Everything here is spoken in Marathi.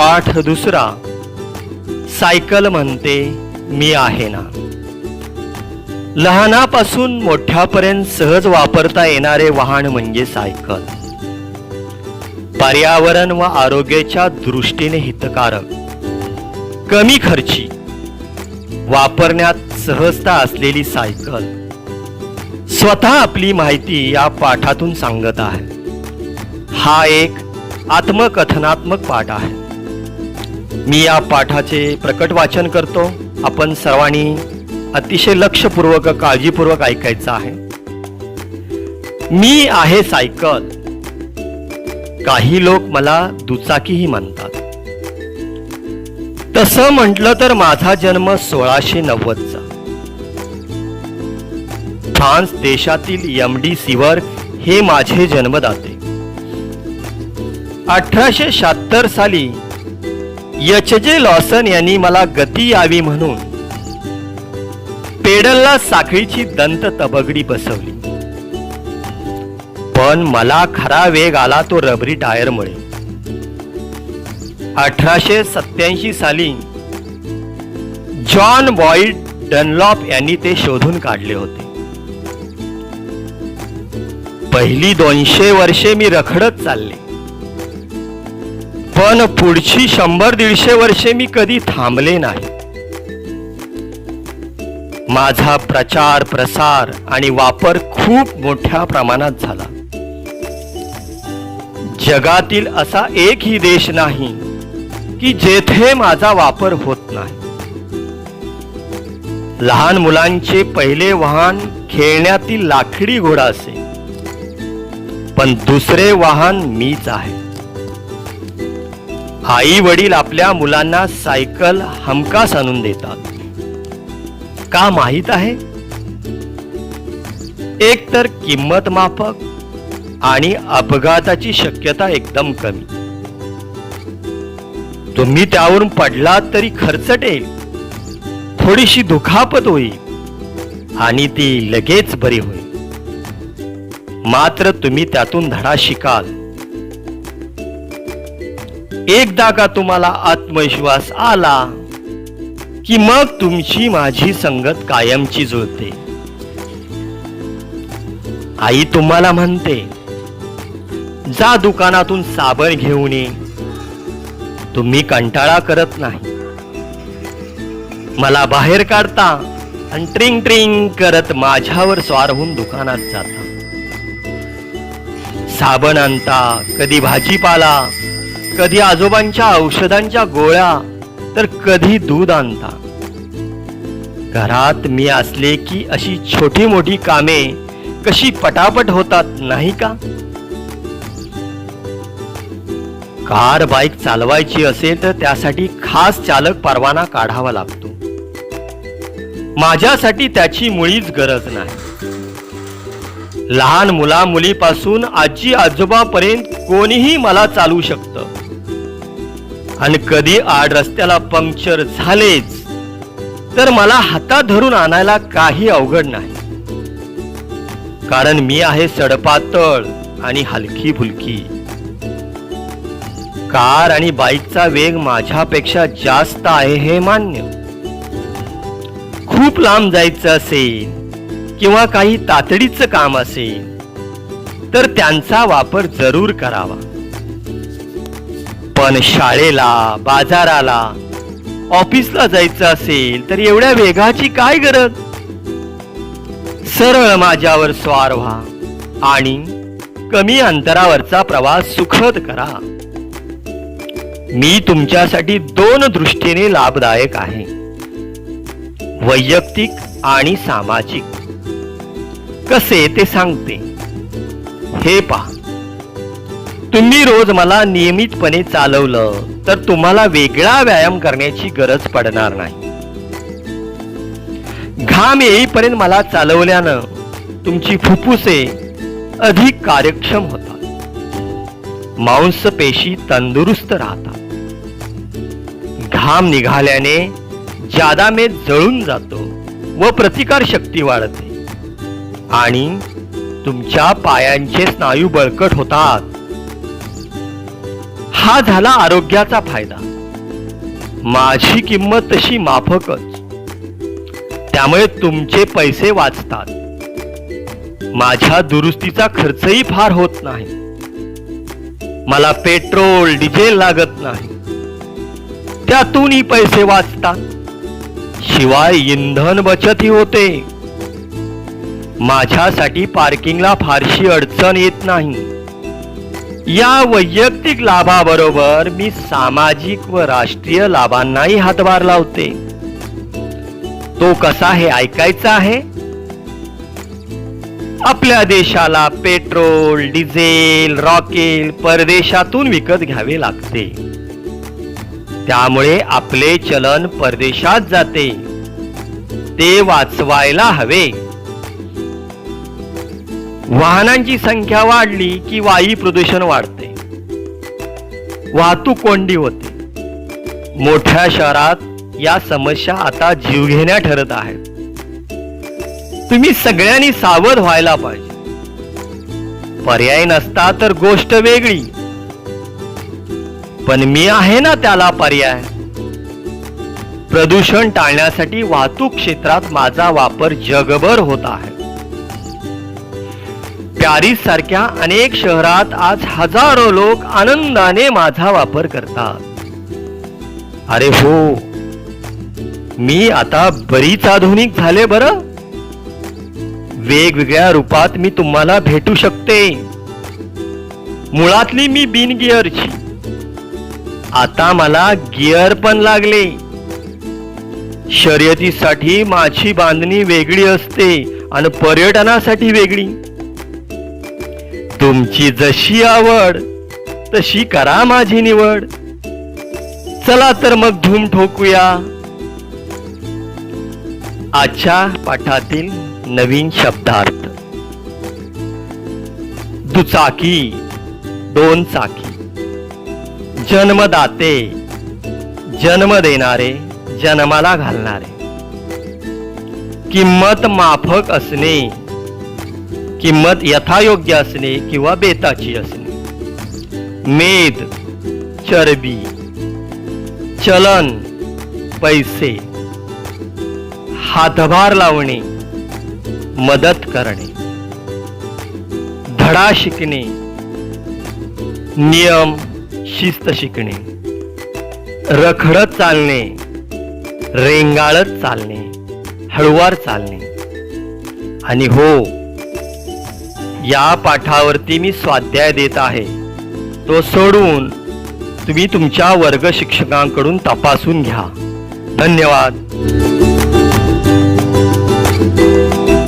पाठ दुसरा सायकल म्हणते मी आहे ना. लहानापासून मोठ्यापर्यंत सहज वापरता येणारे वाहन म्हणजे सायकल. पर्यावरण व आरोग्याच्या दृष्टीने हितकारक. कमी खर्ची. वापरण्यात सहजता असलेली सायकल. स्वतः आपली माहिती या पाठातून सांगत आहे. हा एक आत्मकथनात्मक पाठ आहे. मी या पाठाचे प्रकट वाचन करतो. आपण सर्वांनी अतिशय लक्षपूर्वक काळजीपूर्वक ऐकायचं आहे. मी आहे सायकल. काही लोक मला दुचाकीही म्हणतात. तसं म्हटलं तर माझा जन्म सोळाशे नव्वदचा. फ्रान्स देशातील एम डी सिवर हे माझे जन्मदाते. अठराशे शहात्तर साली एच जे लॉसन यांनी मला गती यावी म्हणून पेडलला साखळीची दंत तबगडी बसवली. पण मला खरा वेग आला तो रबरी टायरमुळे. अठराशे सत्याऐंशी साली जॉन बॉईड डनलॉप यांनी ते शोधून काढले होते. पहिली दोनशे वर्षे मी रखडत चालले. पण पुढची शंभर दीडशे वर्षे मी कधी थांबले नाही. माझा प्रचार प्रसार आणि वापर खूप मोठ्या प्रमाणात झाला. जगातील असा एकही देश नाही की जेथे माझा वापर होत नाही. लहान मुलांचे पहिले वाहन खेळण्यातील लाकडी घोडा असे पण दुसरे वाहन मीच आहे. आई वडील आपल्या मुलांना सायकल हमखास आणून देतात. का माहीत आहे? एक तर किंमत माफक आणि अपघाताची शक्यता एकदम कमी. तुम्ही त्यावरून पडलात तरी खर्चटेल थोडीशी दुखापत होईल आणि ती लगेच बरी होईल. मात्र तुम्ही त्यातून धडा शिकाल. एकदा का तुम्हाला आत्मविश्वास आला की मग तुमची माझी संगत कायमची जुळते. आई तुम्हाला म्हणते जा दुकानातून साबण घेऊन ये. तुम्ही कंटाळा करत नाही. मला बाहेर काढता आणि ट्रिंग ट्रिंग करत माझ्यावर स्वार होऊन दुकानात जाता. साबण आणता कधी भाजीपाला कधी आजोबांच्या औषधांच्या गोळ्या तर कधी दूध आणता. घरात मी असले की अशी छोटी मोठी कामे कशी पटापट होतात नाही का? कार बाईक चालवायची असेल तर त्यासाठी खास चालक परवाना काढावा लागतो. माझ्यासाठी त्याची मुळीच गरज नाही. लहान मुला मुलीपासून आजी आजोबापर्यंत कोणीही मला चालू शकतं. आणि कधी आड रस्त्याला पंक्चर झालेच तर मला हातात धरून आणायला काही अवघड नाही. कारण मी आहे सडपातळ आणि हलकी फुलकी कार आणि बाईकचा वेग माझ्यापेक्षा जास्त आहे हे मान्य. खूप लांब जायचं असेल किंवा काही तातडीचं काम असेल तर त्यांचा वापर जरूर करावा. पण शाळेला बाजाराला ऑफिसला जायचं असेल तर एवढ्या वेगाची काय गरज? सरळ माझ्यावर स्वार व्हा आणि कमी अंतरावरचा प्रवास सुखद करा. मी तुमच्यासाठी दोन दृष्टीने लाभदायक आहे. वैयक्तिक आणि सामाजिक. कसे ते सांगते? हे पहा. तुम्ही रोज मला नियमितपणे चालवलं तर तुम्हाला वेगळा व्यायाम करण्याची गरज पडणार नाही. घाम येईपर्यंत मला चालवल्यानं तुमची फुफ्फुसे अधिक कार्यक्षम होतात. मांस पेशी तंदुरुस्त राहतात. घाम निघाल्याने जादामेद जळून जातो व प्रतिकार शक्ती वाढते. आणि तुमच्या पायांचे स्नायू बळकट होतात. हा झाला आरोग्याचा फायदा. माझी किंमत तशी माफकच. त्यामुळे तुमचे पैसे वाचतात. माझ्या दुरुस्तीचा खर्चही फार होत नाही. मला पेट्रोल डिझेल लागत नाही. त्यातूनही पैसे वाचतात. शिवाय इंधन बचतही होते. माझ्यासाठी पार्किंगला फारशी अडचण येत नाही. या वैयक्तिक लाभाबरोबर मी सामाजिक व राष्ट्रीय लाभांनाही हातभार लावते. तो कसा हे ऐकायचा आहे? आपल्या देशाला पेट्रोल डिझेल रॉकेल परदेशातून विकत घ्यावे लागते. त्यामुळे आपले चलन परदेशात जाते. ते वाचवायला हवे. वाहनांची संख्या वाढली की वायू प्रदूषण वाढते. वाहतूक कोंडी होते. मोठ्या शहरात या समस्या आता जीवघेण्या ठरत आहेत. तुम्ही सगळ्यांनी सावध व्हायला पाहिजे. पर्याय नसता तर गोष्ट वेगळी. पण मी आहे ना त्याला पर्याय. प्रदूषण टाळण्यासाठी वाहतूक क्षेत्रात माझा वापर जगभर होत आहे. पॅरिस सारख्या अनेक शहरात आज हजारो लोक आनंदाने माझा वापर करतात. अरे हो मी आता बरीच आधुनिक झाले बरं. वेगवेगळ्या रूपात मी तुम्हाला भेटू शकते. मुळातली मी बिन गिअरची. आता मला गिअर पण लागले. शर्यतीसाठी माझी बांधणी वेगळी असते आणि पर्यटनासाठी वेगळी. तुमची जशी आवड तशी करा माझी निवड. चला तर मग धूम ठोकूया. आजच्या पाठातील नवीन शब्दार्थ. दुचाकी दोन चाकी. जन्मदाते जन्म देणारे जन्माला घालणारे. किंमत माफक असणे किंमत यथायोग्य असणे किंवा बेताची असणे. मेद चरबी चलन पैसे हातभार लावणे मदत करणे. धडा शिकणे नियम शिस्त शिकणे. रखडत चालणे रेंगाळत चालणे हळुवार चालणे. आणि हो या पाठावरती मी स्वाध्याय देत आहे. तो सोडून तुम्ही तुमच्या वर्ग शिक्षकांकडून तपासून घ्या. धन्यवाद.